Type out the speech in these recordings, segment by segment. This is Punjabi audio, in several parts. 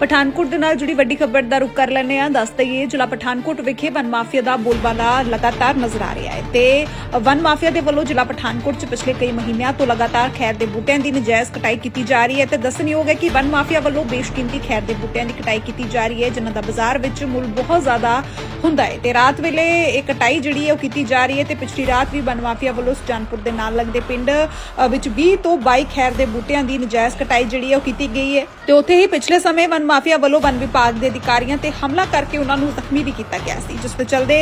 ਪਠਾਨਕੋਟ ਦੇ ਨਾਲ ਜੁੜੀ ਵੱਡੀ ਖਬਰ ਦਾ ਰੁਕ ਕਰ ਲੈਂਦੇ ਹਾਂ। ਦੱਸ ਦਈਏ, ਜ਼ਿਲ੍ਹਾ ਪਠਾਨਕੋਟ ਵਿਖੇ ਵਨ ਮਾਫੀਆ ਦਾ ਬੋਲਬਾਲਾ ਲਗਾਤਾਰ ਨਜ਼ਰ ਆ ਰਿਹਾ ਹੈ ਤੇ ਵਨ ਮਾਫੀਆ ਦੇ ਵੱਲੋਂ ਜ਼ਿਲ੍ਹਾ ਪਠਾਨਕੋਟ 'ਚ ਪਿਛਲੇ ਕਈ ਮਹੀਨਿਆਂ ਤੋਂ ਲਗਾਤਾਰ ਖੈਰ ਦੇ ਬੂਟਿਆਂ ਦੀ ਨਜਾਇਜ਼ ਕਟਾਈ ਕੀਤੀ ਜਾ ਰਹੀ ਹੈ ਤੇ ਦੱਸਣਯੋਗ ਹੈ ਕਿ ਵਨ ਮਾਫੀਆ ਵੱਲੋਂ ਬੇਸ਼ਕੀਮਤੀ ਖੈਰ ਦੇ ਬੂਟਿਆਂ ਦੀ ਕਟਾਈ ਕੀਤੀ ਜਾ ਰਹੀ ਹੈ, ਜਿਨ੍ਹਾਂ ਦਾ ਬਾਜ਼ਾਰ ਵਿੱਚ ਮੁੱਲ ਬਹੁਤ ਜ਼ਿਆਦਾ ਹੁੰਦਾ ਹੈ। ਤੇ ਰਾਤ ਵੇਲੇ ਇਹ ਕਟਾਈ ਜਿਹੜੀ ਹੈ ਉਹ ਕੀਤੀ ਜਾ ਰਹੀ ਹੈ ਤੇ ਪਿਛਲੀ ਰਾਤ ਵੀ ਵਨ ਮਾਫੀਆ ਵੱਲੋਂ ਸੁਜਾਨਪੁਰ ਦੇ ਨਾਲ ਲੱਗਦੇ ਪਿੰਡ ਵਿੱਚ 20 ਤੋਂ 22 ਖੈਰ ਦੇ ਬੂਟਿਆਂ ਦੀ ਨਜਾਇਜ਼ ਕਟਾਈ ਜਿਹੜੀ ਹੈ ਉਹ ਕੀਤੀ ਗਈ ਹੈ। ਤੇ ਉੱਥੇ ਹੀ ਪਿਛਲੇ ਸਮੇਂ ਵਨ ਮਾਫੀਆ ਵੱਲੋਂ ਵਨ ਵਿਭਾਗ ਦੇ ਅਧਿਕਾਰੀਆਂ ਤੇ ਹਮਲਾ ਕਰਕੇ ਉਹਨਾਂ ਨੂੰ ਜ਼ਖਮੀ ਵੀ ਕੀਤਾ ਗਿਆ ਸੀ। ਜਿਸ ਦੇ ਚਲਦੇ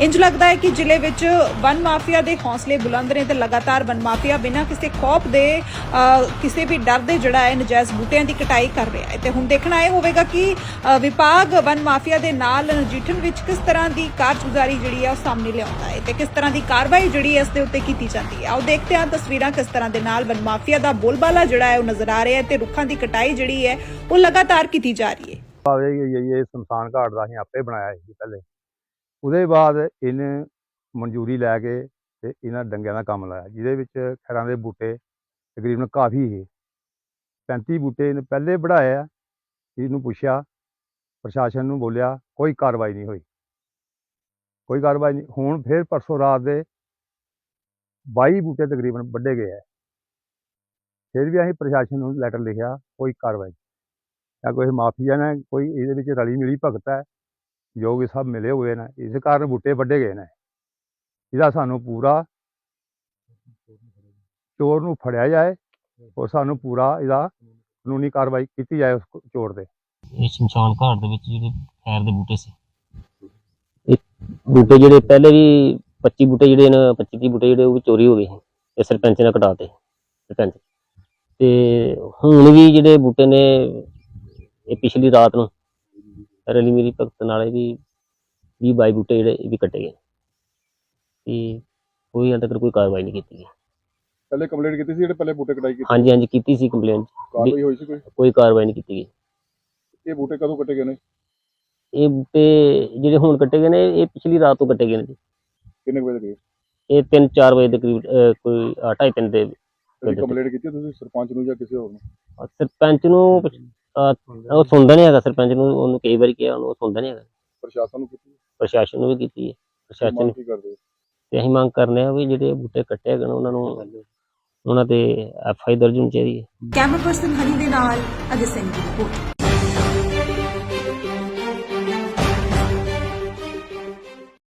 ਇੰਜ ਲੱਗਦਾ ਹੈ ਕਿ ਜ਼ਿਲ੍ਹੇ ਵਿੱਚ ਵਨ ਮਾਫੀਆ ਦੇ ਹੌਸਲੇ ਬੁਲੰਦ ਨੇ ਤੇ ਲਗਾਤਾਰ ਵਨ ਮਾਫੀਆ ਬਿਨਾਂ ਕਿਸੇ ਖੌਫ ਦੇ ਅ, ਕਿਸੇ ਵੀ ਡਰ ਦੇ ਜਿਹੜਾ ਹੈ ਨਜਾਇਜ਼ ਬੂਟਿਆਂ ਦੀ ਕਟਾਈ ਕਰ ਰਿਹਾ ਹੈ। ਤੇ ਹੁਣ ਦੇਖਣਾ ਇਹ ਹੋਵੇਗਾ ਕਿ ਵਿਭਾਗ ਵਨ ਮਾਫੀਆ ਦੇ ਨਾਲ ਨਜਿੱਠਣ ਵਿੱਚ ਕਿਸ ਤਰ੍ਹਾਂ ਦੀ ਕਾਰਜਗੁਜ਼ਾਰੀ ਜਿਹੜੀ ਹੈ ਉਹ ਸਾਹਮਣੇ ਲਿਆਉਂਦਾ ਹੈ ਤੇ ਕਿਸ ਤਰ੍ਹਾਂ ਦੀ ਕਾਰਵਾਈ ਜਿਹੜੀ ਹੈ ਇਸ ਦੇ ਉੱਤੇ ਕੀਤੀ ਜਾਂਦੀ ਹੈ। ਆਓ ਦੇਖਦੇ ਹਾਂ ਤਸਵੀਰਾਂ ਕਿਸ ਤਰ੍ਹਾਂ ਦੇ ਨਾਲ ਵਨ ਮਾਫੀਆ ਦਾ ਬੋਲਬਾਲਾ ਜਿਹੜਾ ਹੈ ਉਹ ਨਜ਼ਰ ਆ ਰਿਹਾ ਹੈ ਤੇ ਰੁੱਖਾਂ ਦੀ ਕਟਾਈ ਜਿਹੜੀ ਹੈ ਉਹ ਲਗਾਤਾਰ ਕੀਤੀ ਜਾ ਰਹੀ ਹੈ। ਭਾਵੇਂ ਇਹ ਇਹ ਸ਼ਮਸ਼ਾਨ ਘਾਟ ਦਾ ਅਸੀਂ ਆਪੇ ਬਣਾਇਆ ਸੀ ਪਹਿਲੇ। ਉਹਦੇ ਬਾਅਦ ਇਹਨੇ ਮਨਜ਼ੂਰੀ ਲੈ ਕੇ ਤੇ ਇਹਨਾਂ ਡੰਗਿਆਂ ਦਾ ਕੰਮ ਲਾਇਆ, ਜਿਹਦੇ ਵਿੱਚ ਖੈਰਾਂ ਦੇ ਬੂਟੇ ਤਕਰੀਬਨ ਕਾਫੀ ਸੀ। 35 ਬੂਟੇ ਇਹਨੇ ਪਹਿਲੇ ਵਧਾਏ ਇਹਨੂੰ ਪੁੱਛਿਆ, ਪ੍ਰਸ਼ਾਸਨ ਨੂੰ ਬੋਲਿਆ, ਕੋਈ ਕਾਰਵਾਈ ਨਹੀਂ ਹੋਈ। ਕੋਈ ਕਾਰਵਾਈ ਨਹੀਂ, ਹੁਣ ਫਿਰ ਪਰਸੋਂ ਰਾਤ ਦੇ 22 ਬੂਟੇ ਤਕਰੀਬਨ ਵੱਢੇ ਗਏ ਆ। ਫਿਰ ਵੀ ਅਸੀਂ ਪ੍ਰਸ਼ਾਸਨ ਨੂੰ ਲੈਟਰ ਲਿਖਿਆ, ਕੋਈ ਕਾਰਵਾਈ ਜਾਂ ਕੋਈ ਮਾਫੀਆ ਨੇ ਕੋਈ ਇਹਦੇ ਵਿੱਚ ਰਲੀ ਮਿਲੀ ਭਗਤ ਹੈ ਜੋ ਕਿ ਸਭ ਮਿਲੇ ਹੋਏ ਨੇ ਇਸ ਕਾਰਨ ਬੂਟੇ ਵੱਡੇ ਗਏ ਨੇ। ਇਹਦਾ ਸਾਨੂੰ ਪੂਰਾ ਚੋਰ ਨੂੰ ਫੜਿਆ ਜਾਏ ਔਰ ਸਾਨੂੰ ਪੂਰਾ ਇਹਦਾ ਕਾਨੂੰਨੀ ਕਾਰਵਾਈ ਕੀਤੀ ਜਾਏ ਉਸ ਚੋਰ ਤੇ। ਇਹ ਸ਼ਮਸ਼ਾਨ ਘਾਟ ਦੇ ਵਿੱਚ ਜਿਹੜੇ ਖੈਰ ਦੇ ਬੂਟੇ ਸੀ। ਬੂਟੇ ਜਿਹੜੇ ਪਹਿਲੇ ਵੀ 25 ਬੂਟੇ ਜਿਹੜੇ ਨੇ 25 30 ਬੂਟੇ ਜਿਹੜੇ ਉਹ ਵੀ ਚੋਰੀ ਹੋ ਗਏ ਸੀ ਤੇ ਸਰਪੰਚ ਨੇ ਕਟਾਤੇ ਸਰਪੰਚ। ਤੇ ਹੁਣ ਵੀ ਜਿਹੜੇ ਬੂਟੇ ਨੇ ਇਹ ਪਿਛਲੀ ਰਾਤ ਨੂੰ। ਰਲੀ ਮੇਰੀ ਭਗਤ ਨਾਲੇ ਵੀ 20 22 ਬੂਟੇ ਜਿਹੜੇ ਇਹ ਵੀ ਕੱਟੇ ਗਏ। ਤੇ ਕੋਈ ਹਾਲੇ ਤੱਕ ਕੋਈ ਕਾਰਵਾਈ ਨਹੀਂ ਕੀਤੀ ਗਈ। ਪਹਿਲੇ ਕੰਪਲੇਂਟ ਕੀਤੀ ਸੀ ਜਿਹੜੇ ਪਹਿਲੇ ਬੂਟੇ ਕਟਾਈ ਕੀਤੀ? ਹਾਂਜੀ ਹਾਂਜੀ ਕੀਤੀ ਸੀ ਕੰਪਲੇਂਟ ਕਾਰਵਾਈ ਹੋਈ ਸੀ ਕੋਈ? ਕੋਈ ਕਾਰਵਾਈ ਨਹੀਂ ਕੀਤੀ ਗਈ। ਇਹ ਬੂਟੇ ਕਦੋਂ ਕੱਟੇ ਗਏ ਨੇ? ਇਹ ਬੂਟੇ ਜਿਹੜੇ ਹੁਣ ਕੱਟੇ ਗਏ ਨੇ ਇਹ ਪਿਛਲੀ ਰਾਤ ਤੋਂ ਕੱਟੇ ਗਏ ਨੇ ਜੀ। ਕਿੰਨੇ ਵਜੇ ਦੇ ਇਹ 3-4 ਵਜੇ ਦੇ ਕਰੀਬ ਕੋਈ 2:30 ਦੇ ਕੰਪਲੇਂਟ ਕੀਤੀ ਤੁਸੀਂ ਸਰਪੰਚ ਨੂੰ ਜਾਂ ਕਿਸੇ ਹੋਰ ਨੂੰ? ਸਰਪੰਚ ਨੂੰ ਅਹ, ਉਹ ਸੁਣਦਾ ਨਹੀਂ ਹੈਗਾ ਸਰਪੰਚ ਨੂੰ ਉਹਨੂੰ ਕਈ ਵਾਰੀ ਕਿਹਾ ਉਹਨੂੰ ਉਹ ਸੁਣਦਾ ਨਹੀਂ ਹੈਗਾ। ਪ੍ਰਸ਼ਾਸਨ ਨੂੰ ਕੀਤੀ? ਪ੍ਰਸ਼ਾਸਨ ਨੂੰ ਵੀ ਕੀਤੀ ਹੈ। ਪ੍ਰਸ਼ਾਸਨ ਮੰਗ ਕੀ ਕਰਦੇ ਹੋ? ਤੇ ਅਸੀਂ ਮੰਗ ਕਰਨੇ ਆ ਵੀ ਜਿਹੜੇ ਬੂਟੇ ਕੱਟੇ ਹੈਗੇ ਨੇ ਉਹਨਾਂ ਨੂੰ ਉਹਨਾਂ ਤੇ ਐਫ ਆਈ ਦਰਜ ਹੋਣੀ ਚਾਹੀਦੀ ਹੈ। ਕੈਮਰਾ ਪਰਸਨ ਹਰੀ ਦੇ ਨਾਲ ਅਜੇ ਸਿੰਘ ਦੀ ਰਿਪੋਰਟ।